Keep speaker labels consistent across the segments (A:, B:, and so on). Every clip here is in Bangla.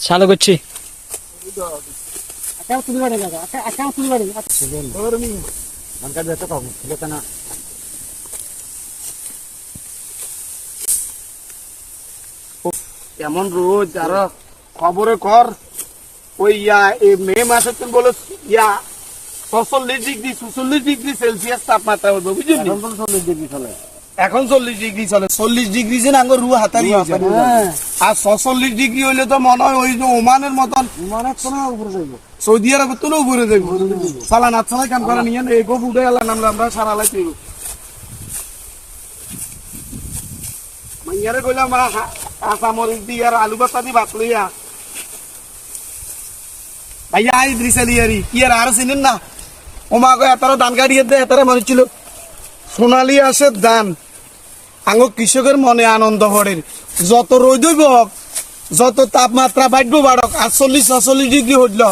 A: চালু করছি।
B: এমন রোজ আর খবরে কর ওই ইয়া এই মে মাসে তুমি বলো ইয়া ছচল্লিশ ডিগ্রি ছচল্লিশ ডিগ্রি সেলসিয়াস তাপমাত্রা হবে বুঝলি? এখন চল্লিশ ডিগ্রি চলে চল্লিশ ডিগ্রি যে নাঙ্গ রু হাতারি আর ছচল্লিশ ডিগ্রি হইলে তো মনে হয় ওই যে ওমানের মতন সৌদি আরব তো উপরে যাইব। সালা নাচ সালাই কাম করা নিয়ে এই গোপ উঠে গেলাম আমরা আমরা সারা লাই তুই মাইয়ারে কইলাম কাঁচা মরিচ দি আর আলু বাতা দি ভাত লইয়া। ভাইয়া আই দ্রিসালি আরি কি আর আর চিনেন না? ওমা কয় এতারও ধান কাটিয়ে দে এতারা মানুষ ছিল। সোনালি আসে ধান আঙ্গ কৃষকের মনে আনন্দ হরের যত রোদ হইব যত তাপমাত্রা বাড়ব বাড়ক আটচল্লিশ ছচল্লিশ ডিগ্রি হইল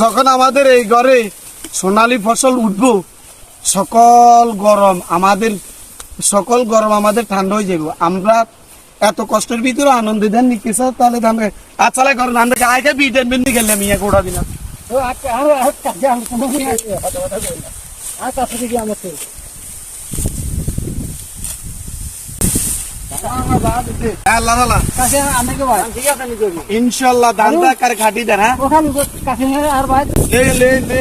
B: যখন আমাদের এই ঘরে সোনালি ফসল উঠব সকল গরম আমাদের সকল গরম আমাদের ঠান্ডা হয়ে যাব আমরা এত কষ্টের ভিতরে আনন্দ দেন নিকেছ তাহলে ধান আচ্ছা করেন ধান থেকে আগে বিটেন বিন্দি গেলাম ইয়া গোড়া দিনা আল্লাহ আল্লাহ ইনশাল্লাহ কার। দেন হ্যাঁ? লে লে লে।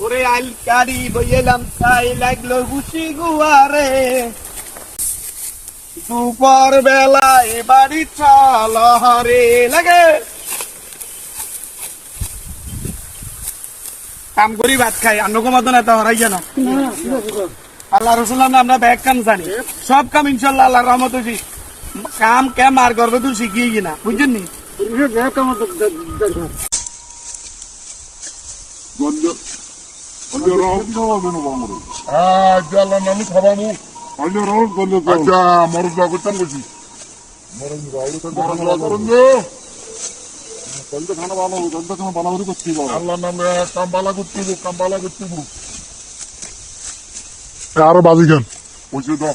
B: ওরে আল কারি বইলাম তাই লাগল খুশি গুয়ারে। দুপুর বেলা এ বাড়ি চল হরে লাগে। কাম করি ভাত খাই অন্য মতন এত হরাই জানো? আল্লাহ রসুল আমরা ব্যাগ কাম জানি। সব কাম ইনশাল্লাহ আল্লাহ রহমত হয়েছি কাম কেম আর করবে তুই শিখিয়ে কিনা বুঝছেন নি?
C: আচ্ছা আল্লাহ নামে কামবালা করতে কামবালা করতে আরও বাজিগান। বলছি তো